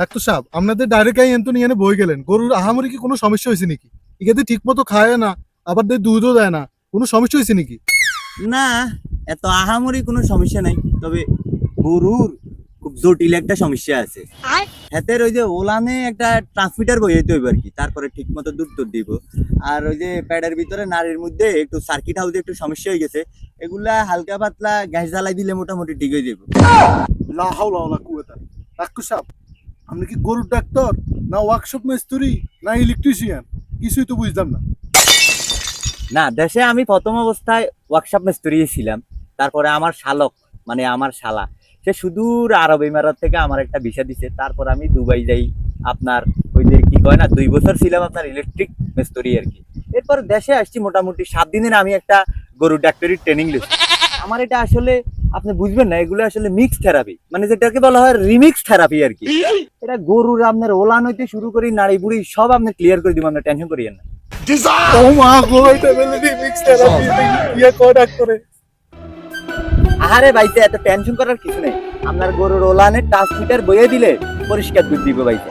Doctor সাহেব আপনাদের direct I এন্তনি এনে বই গেলেন। গরুর আহামরি কি কোনো সমস্যা হয়েছে নাকি? ইগাতে ঠিক মতো খায় না আবার দুধও দেয় না। কোনো সমস্যা হয়েছে নাকি? না এত আহামরি কোনো সমস্যা নাই। তবে গরুর খুব জটিল একটা সমস্যা আছে। হাতের ওই যে ওলানে একটা ট্রান্সমিটার বই হইতে হইব আর কি তারপরে ঠিক মতো দুধ টুধ দিব। আর ওই যে প্যাডের ভিতরে নারীর মধ্যে একটু সার্কিট হাউসে একটু সমস্যা হয়ে গেছে এগুলা হালকা পাতলা গ্যাস জ্বালাই দিলে মোটামুটি ঠিক হয়ে যাবে। লা হাওলা ওয়ালা কুওয়াতা। ডাক্তার সাহেব আপনি কি গরুর ডাক্তার, না ওয়ার্কশপ মিস্ত্রি না ইলেকট্রিশিয়ান কিছুই তো বুঝলাম না। না, দেশে আমি প্রথম অবস্থায় ওয়ার্কশপ মিস্ত্রি ছিলাম। তারপরে আমার শালক মানে আমার শালা, সে সুদূর আরব ইমারত থেকে আমার একটা ভিসা দিছে। তারপর আমি দুবাই যাই। আপনার ওই যে কি কয় না, দুই বছর ছিলাম আপনার ইলেকট্রিক মিস্ত্রি আর কি। এরপর দেশে আসছি মোটামুটি সাত দিনের আমি একটা গরু ডাক্তারির ট্রেনিং লিখছি আমার এটা আসলে আপনি বুঝবেন না এগুলো আসলে মিক্স থেরাপি মানে যেটাকে বলা হয় রিমিক্স থেরাপি আর কি। এটা গরুর আপনার ওলান হইতে শুরু করি নাড়ি বুড়ি সব আপনি ক্লিয়ার করে দিব আপনার টেনশন করিয়েন না। ও মা গো এটা বলে রিমিক্স থেরাপি ইয়া ভাইতে এত টেনশন করার কিছু নেই। আপনার গরুর ওলানে ট্রান্সমিটার বইয়ে দিলে পরিষ্কার দুধ দিব ভাইতে।